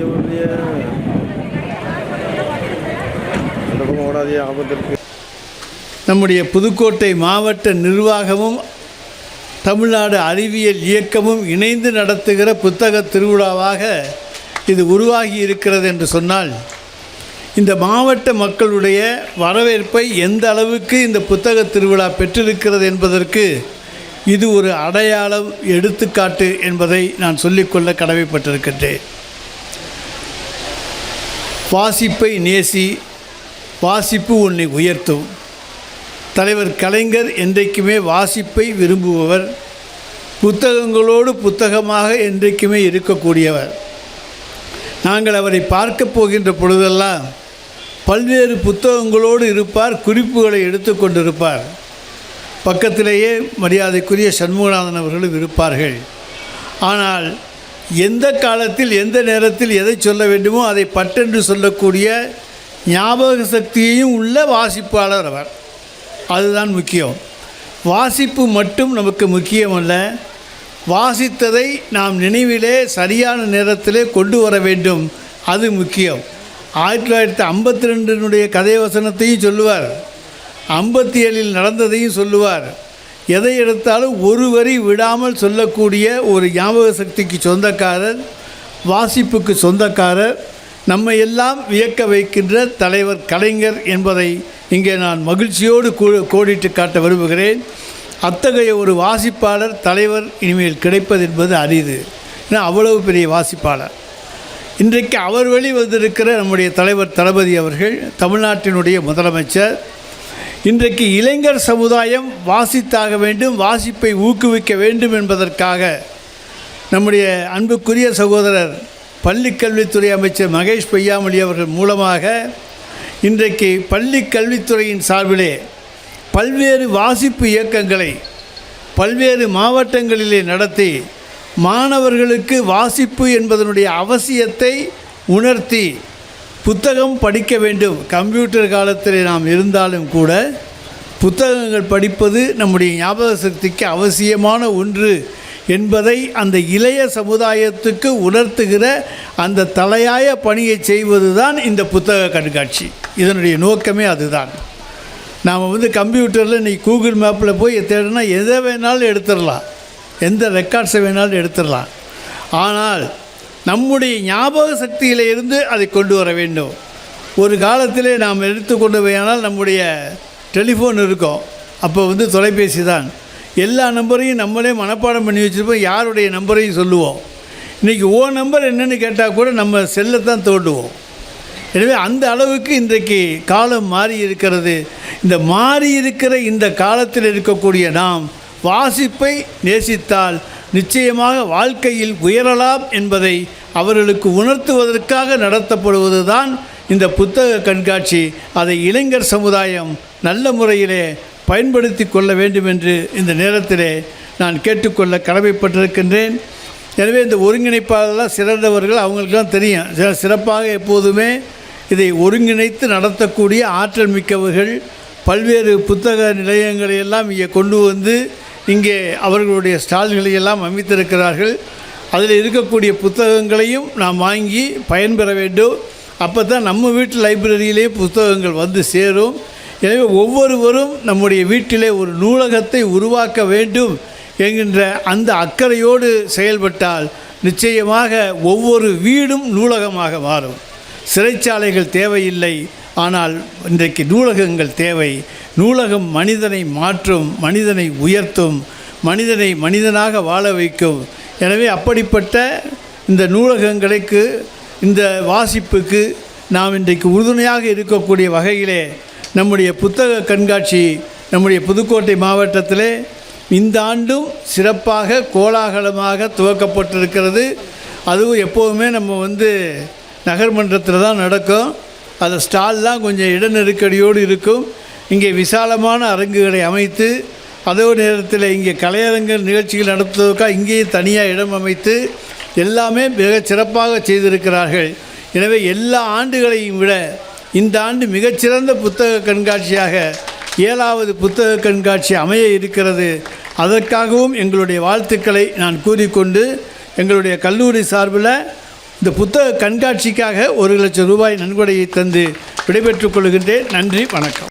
இங்கே அந்த பக்கம் ஓடாதே ஆபத்து இருக்கு நம்முடைய புதுக்கோட்டை மாவட்ட நிர்வாகமும் தமிழ்நாடு அறிவியல் இயக்கமும் இணைந்து நடத்துகிற புத்தக திருவிழாவாக இது உருவாகி இருக்கிறது என்று சொன்னால் இந்த மாவட்ட மக்களுடைய வரவேற்பை எந்த அளவுக்கு இந்த புத்தக திருவிழா பெற்றிருக்கிறது என்பதற்கு இது ஒரு அடையாளம் எடுத்துக்காட்டு என்பதை நான் சொல்லிக்கொள்ள கடமைப்பட்டிருக்கின்றேன். வாசிப்பை நேசி வாசிப்பு உன்னை உயர்த்தும். தலைவர் கலைஞர் என்றைக்குமே வாசிப்பை விரும்புபவர். புத்தகங்களோடு புத்தகமாக என்றைக்குமே இருக்கக்கூடியவர். நாங்கள் அவரை பார்க்க போகின்ற பொழுதெல்லாம் பல்வேறு புத்தகங்களோடு இருப்பார் குறிப்புகளை எடுத்துக்கொண்டிருப்பார் பக்கத்திலேயே மரியாதைக்குரிய சண்முகநாதன் அவர்களும் இருப்பார்கள். ஆனால் எந்த காலத்தில் எந்த நேரத்தில் எதை சொல்ல வேண்டுமோ அதை பட்டென்று சொல்லக்கூடிய ஞாபக சக்தியையும் உள்ள வாசிப்பாளர் அவர். அதுதான் முக்கியம். வாசிப்பு மட்டும் நமக்கு முக்கியமல்ல. வாசித்ததை நாம் நினைவிலே சரியான நேரத்திலே கொண்டு வர வேண்டும். அது முக்கியம். ஆயிரத்தி தொள்ளாயிரத்தி ஐம்பத்தி ரெண்டினுடைய கதை வசனத்தையும் சொல்லுவார். ஐம்பத்தி ஏழில் நடந்ததையும் சொல்லுவார். எதை எடுத்தாலும் ஒரு வரி விடாமல் சொல்லக்கூடிய ஒரு ஞாபக சக்திக்கு சொந்தக்காரர் வாசிப்புக்கு சொந்தக்காரர் நம்மை எல்லாம் வியக்க வைக்கின்ற தலைவர் கலைஞர் என்பதை இங்கே நான் மகிழ்ச்சியோடு கூ- கோடிட்டு காட்ட விரும்புகிறேன். அத்தகைய ஒரு வாசிப்பாளர் தலைவர் இனிமேல் கிடைப்பது என்பது அரிது. ஏன்னா அவ்வளவு பெரிய வாசிப்பாளர். இன்றைக்கு அவர் வழி வந்திருக்கிற நம்முடைய தலைவர் தளபதி அவர்கள் தமிழ்நாட்டினுடைய முதலமைச்சர் இன்றைக்கு இளைஞர் சமுதாயம் வாசித்தாக வேண்டும் வாசிப்பை ஊக்குவிக்க வேண்டும் என்பதற்காக நம்முடைய அன்புக்குரிய சகோதரர் பள்ளிக்கல்வித்துறை அமைச்சர் மகேஷ் பொய்யாமொழி அவர்கள் மூலமாக இன்றைக்கு பள்ளி கல்வித்துறையின் சார்பிலே பல்வேறு வாசிப்பு இயக்கங்களை பல்வேறு மாவட்டங்களிலே நடத்தி மாணவர்களுக்கு வாசிப்பு என்பதனுடைய அவசியத்தை உணர்த்தி புத்தகம் படிக்க வேண்டும். கம்ப்யூட்டர் காலத்தில் நாம் இருந்தாலும் கூட புத்தகங்கள் படிப்பது நம்முடைய ஞாபக சக்திக்கு அவசியமான ஒன்று என்பதை அந்த இளைய சமுதாயத்துக்கு உணர்த்துகிற அந்த தலையாய பணியை செய்வது தான் இந்த புத்தக கண்காட்சி. இதனுடைய நோக்கமே அதுதான். நாம் வந்து கம்ப்யூட்டரில் இன்றைக்கி கூகுள் மேப்பில் போய் தேடினா எதை வேணாலும் எடுத்துடலாம். எந்த ரெக்கார்ட்ஸை வேணாலும் எடுத்துடலாம். ஆனால் நம்முடைய ஞாபக சக்தியிலிருந்து அதை கொண்டு வர வேண்டும். ஒரு காலத்தில் நாம் எடுத்துக்கொண்டு போயானால் நம்முடைய டெலிஃபோன் இருக்கும். அப்போ வந்து தொலைபேசி தான். எல்லா நம்பரையும் நம்மளே மனப்பாடம் பண்ணி வச்சுருப்போம். யாருடைய நம்பரையும் சொல்லுவோம். இன்றைக்கி ஓ நம்பர் என்னன்னு கேட்டால் கூட நம்ம செல்லை தான் தோண்டுவோம். எனவே அந்த அளவுக்கு இன்றைக்கு காலம் மாறி இருக்கிறது. இந்த மாறி இருக்கிற இந்த காலத்தில் இருக்கக்கூடிய நாம் வாசிப்பை நேசித்தால் நிச்சயமாக வாழ்க்கையில் உயரலாம் என்பதை அவர்களுக்கு உணர்த்துவதற்காக நடத்தப்படுவது தான் இந்த புத்தக கண்காட்சி. அதை இளைஞர் சமுதாயம் நல்ல முறையிலே பயன்படுத்தி கொள்ள வேண்டும் என்று இந்த நேரத்திலே நான் கேட்டுக்கொள்ள கடமைப்பட்டிருக்கின்றேன். எனவே இந்த ஒருங்கிணைப்பாளர்களாக சிறந்தவர்கள் அவங்களுக்குலாம் தெரியும். சிறப்பாக எப்போதுமே இதை ஒருங்கிணைத்து நடத்தக்கூடிய ஆற்றல் மிக்கவர்கள் பல்வேறு புத்தக நிலையங்களை எல்லாம் இங்கே கொண்டு வந்து இங்கே அவர்களுடைய ஸ்டால்களை எல்லாம் அமைத்திருக்கிறார்கள். அதில் இருக்கக்கூடிய புத்தகங்களையும் நாம் வாங்கி பயன்பெற வேண்டும். அப்போ தான் நம்ம வீட்டு லைப்ரரியிலே புத்தகங்கள் வந்து சேரும். எனவே ஒவ்வொருவரும் நம்முடைய வீட்டிலே ஒரு நூலகத்தை உருவாக்க வேண்டும் என்கின்ற அந்த அக்கறையோடு செயல்பட்டால் நிச்சயமாக ஒவ்வொரு வீடும் நூலகமாக மாறும். சிறைச்சாலைகள் தேவையில்லை ஆனால் இன்றைக்கு நூலகங்கள் தேவை. நூலகம் மனிதனை மாற்றும் மனிதனை உயர்த்தும் மனிதனை மனிதனாக வாழ வைக்கும். எனவே அப்படிப்பட்ட இந்த நூலகங்களுக்கு இந்த வாசிப்புக்கு நாம் இன்றைக்கு உறுதுணையாக இருக்கக்கூடிய வகையிலே நம்முடைய புத்தக கண்காட்சி நம்முடைய புதுக்கோட்டை மாவட்டத்திலே இந்த ஆண்டும் சிறப்பாக கோலாகலமாக துவக்கப்பட்டிருக்கிறது. அதுவும் எப்போவுமே நம்ம வந்து நகர்மன்றத்தில் தான் நடக்கும். அந்த ஸ்டால்லாம் கொஞ்சம் இட நெருக்கடியோடு இருக்கும். இங்கே விசாலமான அரங்குகளை அமைத்து அதே நேரத்தில் இங்கே கலையரங்க நிகழ்ச்சிகள் நடத்துவதற்காக இங்கேயே தனியாக இடம் அமைத்து எல்லாமே மிகச் சிறப்பாக செய்திருக்கிறார்கள். எனவே எல்லா ஆண்டுகளையும் விட இந்த ஆண்டு மிகச்சிறந்த புத்தக கண்காட்சியாக ஏழாவது புத்தக கண்காட்சி அமைய இருக்கிறது. அதற்காகவும் எங்களுடைய வாழ்த்துக்களை நான் கூறிக்கொண்டு எங்களுடைய கல்லூரி சார்பில் இந்த புத்தக கண்காட்சிக்காக ஒரு லட்சம் ரூபாய் நன்கொடையை தந்து விடைபெற்றுக் கொள்கின்றேன். நன்றி வணக்கம்.